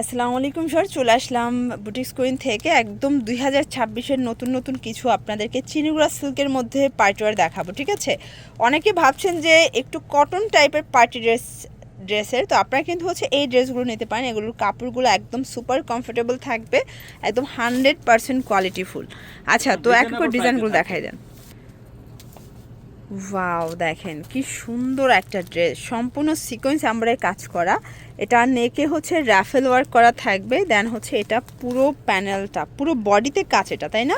আসসালামু আলাইকুম স্যার চলে আসলাম বুটিক স্কুইন থেকে। একদম দুই হাজার ছাব্বিশের নতুন নতুন কিছু আপনাদেরকে চিনিগুড়া সিল্কের মধ্যে পার্টিওয়ার দেখাবো ঠিক আছে? অনেকে ভাবছেন যে একটু কটন টাইপের পার্টি ড্রেস ড্রেসের তো আপনারা কিন্তু হচ্ছে এই ড্রেসগুলো নিতে পারেন। এগুলোর কাপড়গুলো একদম সুপার কমফোর্টেবল থাকবে একদম হান্ড্রেড পারসেন্ট কোয়ালিটিফুল আচ্ছা তো এক করে ডিজাইনগুলো দেখাই দেন। ওয়াও দেখেন কি সুন্দর একটা ড্রেস সম্পূর্ণ সিকোয়েন্স আমরাই কাজ করা। এটা নেকে হচ্ছে র্যাফেল ওয়ার্ক করা থাকবে দেন হচ্ছে এটা পুরো প্যানেলটা পুরো বডিতে কাজ এটা তাই না?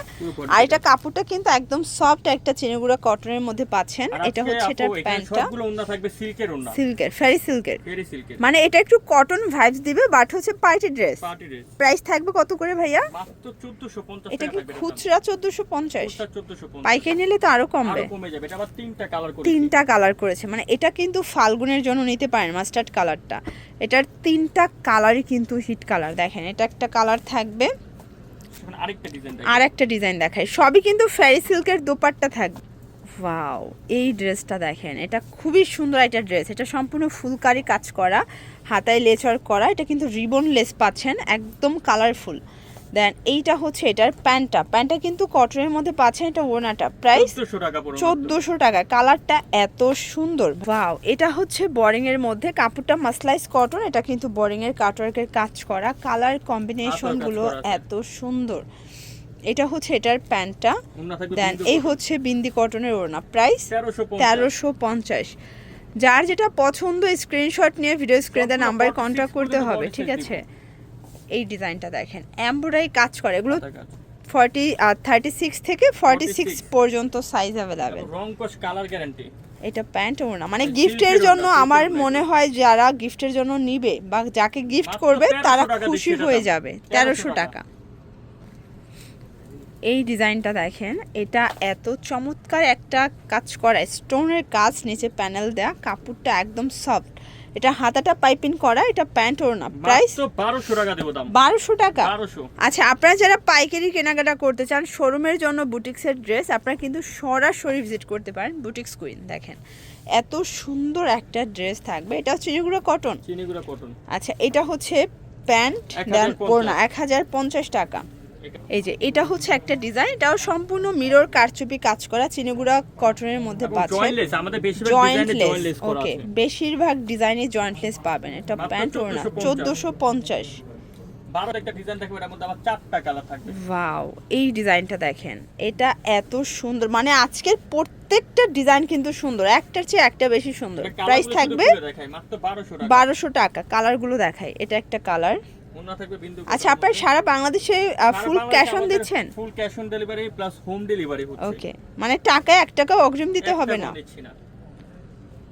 আর এটা কাপড়টা কিন্তু একদম সফট একটা চিনিগুড়া কটনের মধ্যে পাচ্ছেন। এটা হচ্ছে এটার এখানে প্যান্টটা সবগুলো ওন্না থাকবে সিল্কের ফেরি সিল্কের মানে এটা একটু কটন ভাইবস দিবে বাট হচ্ছে party dress party dress price থাকবে কত করে ভাইয়া? মাত্র 1450 এটা কি খুচরা চোদ্দোশো পঞ্চাশ? খুচরা 1450 পাইকারি নিলে তো আরও কমবে। আরও কমে যাবে এটা আবার তিনটা কালার করে তিনটা কালার করেছে। মানে এটা কিন্তু ফাল্গুনের জন্য নিতে পারেন মাস্টার্ড কালারটা এটার তিনটা কালারই কিন্তু হিট কালার দেখেন এটা একটা কালার থাকবে। আর একটা ডিজাইন দেখায় সবই কিন্তু ফেরি সিল্কের দোপাট্টা থাকবে ওয়াও এই ড্রেসটা দেখেন এটা খুবই সুন্দর একটা ড্রেস এটা সম্পূর্ণ ফুলকারি কাজ করা হাতায় লেচর করা। এটা কিন্তু রিবন লেস পাচ্ছেন একদম কালারফুল দেন এইটা হচ্ছে এটার প্যান্টটা। প্যান্টটা কিন্তু কটনের মধ্যে পাচ্ছেন এটা ওনাটা প্রাইস 1400 টাকা পড়বে চোদ্দোশো টাকা। কালারটা এত সুন্দর। ওয়াও এটা হচ্ছে বোরিং এর মধ্যে কাপড়টা মাসলাইজ কটন এটা কিন্তু বোরিং এর কাটওয়ার্কের কাজ করা। কালার কম্বিনেশনগুলো এত সুন্দর। এটা হচ্ছে এটার প্যান্টটা। দেন এই হচ্ছে বিন্দি কটনের ওড়না। প্রাইস তেরোশো পঞ্চাশ। যার যেটা পছন্দ স্ক্রিনশট নিয়ে ভিডিও স্ক্রিনে নাম্বারে কন্ট্যাক্ট করতে হবে ঠিক আছে? এই ডিজাইনটা দেখেন। এমব্রয়ডারি কাজ করে। এগুলো। ফর্টি থার্টি সিক্স থেকে ফর্টি সিক্স পর্যন্ত সাইজ অ্যাভেলেবেল রং কস কালার গ্যারান্টি এটা প্যান্ট ওড়না মানে গিফটের জন্য আমার মনে হয় যারা গিফটের জন্য নিবে বা যাকে গিফট করবে তারা খুশি হয়ে যাবে। তেরোশো টাকা। টাকা। এই ডিজাইনটা দেখেন এটা এত চমৎকার একটা কাজ করা। স্টোনের কাজ নিচে প্যানেল দেয়া কাপড়টা একদম সফট এটা হাতাটা পাইপিং করা এটা প্যান্ট ওড়না। প্রাইস 1200 টাকা দেব দাম। বারোশো টাকা? 1200 আচ্ছা আপনারা যারা পাইকারি কেনাকাটা করতে চান শোরুমের জন্য বুটিক্সের ড্রেস আপনারা কিন্তু সরাসরি ভিজিট করতে পারেন বুটিক্স কুইন দেখেন। এত সুন্দর একটা ড্রেস থাকবে। এটা হচ্ছে যেগুলো কটন? চিনিগুড়া কটন। আচ্ছা এটা হচ্ছে প্যান্ট 1050 দেন ওড়না এক হাজার পঞ্চাশ টাকা। এই যে এটা হচ্ছে একটা ডিজাইন এটাও সম্পূর্ণ মিরর কারচুপি কাজ করা চিনিগুড়া কটনের মধ্যে পাচ্ছেন। জয়েন্টলেস আমাদের বেশিরভাগ জয়েন্ট ডিজাইনে জয়েন্টলেস করা ওকে বেশিরভাগ ডিজাইনে জয়েন্ট লেস পাবেন এটা প্যান্ট ওড়না। 1450 চোদ্দোশো পঞ্চাশ। 12 একটা ডিজাইন থাকবে এটার মধ্যে আবার চারটা কালার থাকবে। ওয়াও এই ডিজাইনটা দেখেন এটা এত সুন্দর মানে আজকের প্রত্যেকটা ডিজাইন কিন্তু সুন্দর একটার চেয়ে একটা বেশি সুন্দর। প্রাইস থাকবে খুলে দেখাই, মাত্র 1200 টাকা। বারোশো টাকা কালারগুলো দেখাই এটা একটা কালার আচ্ছা আপনার সারা বাংলাদেশে ফুল ক্যাশ অন দিচ্ছেন? Full cash on delivery plus home delivery হচ্ছে। ওকে মানে টাকায় এক টাকাও অগ্রিম দিতে হবে না? কোনো দিচ্ছি না।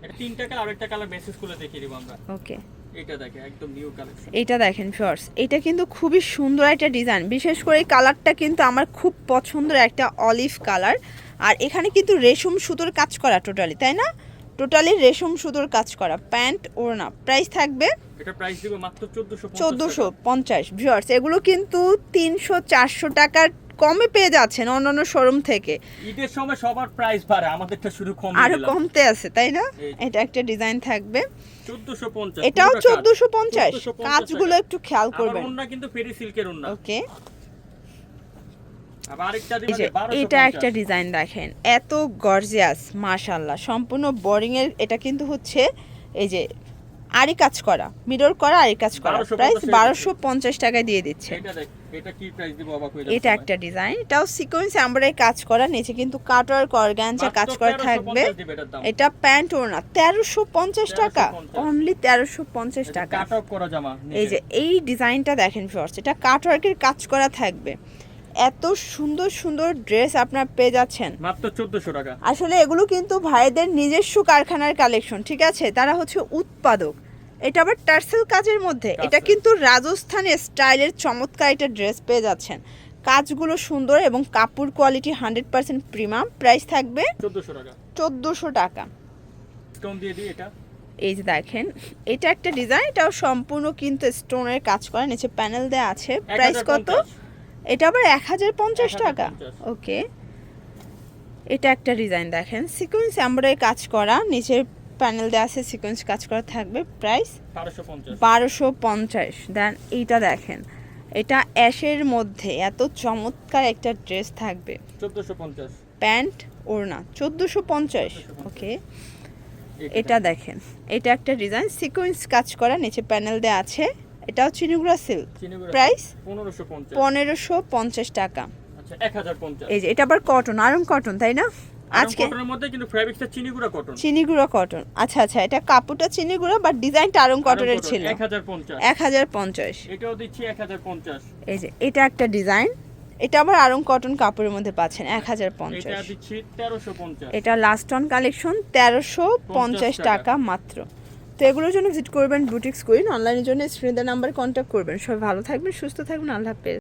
এটা তিনটা কালার মেসেজ করে দেখিয়ে দিব আমরা। ওকে এটা দেখে একদম নিউ কালেকশন এটা দেখেন এটা কিন্তু খুবই সুন্দর একটা ডিজাইন বিশেষ করে এই কালারটা কিন্তু আমার খুব পছন্দের একটা অলিভ কালার আর এখানে কিন্তু রেশম সুতোর কাজ করা টোটালি তাই না? টোটালি রেশম সুতোর কাজ করা প্যান্ট ওড়না। প্রাইস থাকবে এটা প্রাইস দিব মাত্র 1450 চোদ্দোশো পঞ্চাশ। ভিওর্স এগুলো কিন্তু তিনশো চারশো টাকার কমে পেয়ে যাচ্ছেন অন্যান্য শোরুম থেকে। ঈদের সময় সবার প্রাইস বাড়ে আমাদেরটা শুধু কম আরও কমতে আছে তাই না? এটা একটা ডিজাইন থাকবে। 1450 এটাও চোদ্দোশো পঞ্চাশ। 1450 কাজগুলো একটু খেয়াল করবেন। ওন্না কিন্তু ফেরি সিল্কের ওন্না ওকে এই যে এটা একটা ডিজাইন দেখেন। এত গর্জিয়াস মাশাল্লাহ সম্পূর্ণ বোরিং এর এটা কিন্তু হচ্ছে এই যে আরি কাজ করা মিরর করা আরি কাজ করা। 1250 প্রাইস টাকা বারোশো পঞ্চাশ টাকায় দিয়ে দিচ্ছে। এটা কি প্রাইস দিব অবাক এটা একটা ডিজাইন এটাও সিকোয়েন্স এমব্রয়ডারি কাজ করা নিচে কিন্তু কাটওয়ার অর্গানজা কাজ করা থাকবে। এটা প্যান্ট ওড়না তেরোশো পঞ্চাশ টাকা। অনলি তেরোশো পঞ্চাশ টাকা এই যে এই ডিজাইনটা দেখেন ফিওর্স এটা কাটওয়ার্কের কাজ করা থাকবে। এত সুন্দর সুন্দর ড্রেস আপনার পেয়ে যাচ্ছেন। মাত্র 1400 টাকা। আসলে এগুলো কিন্তু ভাইদের নিজস্ব কারখানার কালেকশন ঠিক আছে? তারা হচ্ছে উৎপাদক। এটা আবার টার্সেল কাজের মধ্যে। এটা কিন্তু রাজস্থানি স্টাইলের চমৎকার একটা ড্রেস পেয়ে যাচ্ছেন। কাজগুলো সুন্দর এবং কাপড় quality hundred percent premium. Price থাকবে 1400 টাকা। চোদ্দোশো টাকা। এই যে দেখেন এটা একটা ডিজাইন। এটাও সম্পূর্ণ কিন্তু স্টোনের কাজ করা। নিচে প্যানেল দেওয়া আছে। প্রাইস কত? 1050 এটা আবার এক হাজার পঞ্চাশ টাকা। ওকে। এটা একটা ডিজাইন দেখেন। সিকোয়েন্স এমব্রয়ডারি কাজ করা নিচে প্যানেল দেওয়া আছে সিকোয়েন্স কাজ করা থাকবে। প্রাইস বারোশো পঞ্চাশ। দেন এইটা দেখেন। এটা অ্যাশের মধ্যে এত চমৎকার একটা ড্রেস থাকবে। প্যান্ট ওড়না চোদ্দোশো পঞ্চাশ। ওকে। এটা দেখেন। এটা একটা ডিজাইন। সিকোয়েন্স কাজ করা নিচে প্যানেল দেওয়া আছে। এটাও চিনিগুড়া সিল্ক প্রাইস পনেরোশো পঞ্চাশ। টাকা। আচ্ছা এই যে এটা আবার কটন আরং কটন তাই না? আজকে কটনের মধ্যে কিন্তু চিনিগুড়া কটন চিনিগুড়া কটন আচ্ছা আচ্ছা এটা কাপড়টা চিনিগুড়া বাট ডিজাইনটা আরং কটনের ছিল। এক হাজার পঞ্চাশ। এটাও দিচ্ছি এই যে এটা একটা ডিজাইন এটা আবার আরং কটন কাপড়ের মধ্যে পাচ্ছেন এক হাজার পঞ্চাশ। এটা দিচ্ছি লাস্ট অন কালেকশন তেরোশো পঞ্চাশ টাকা। টাকা মাত্র। তো এগুলোর জন্য ভিজিট করবেন বুটিক্স কুইন অনলাইনের জন্য স্ক্রিনের নাম্বার কন্ট্যাক্ট করবেন। সবাই ভালো থাকবেন, সুস্থ থাকবেন, আল্লাহ হাফেজ।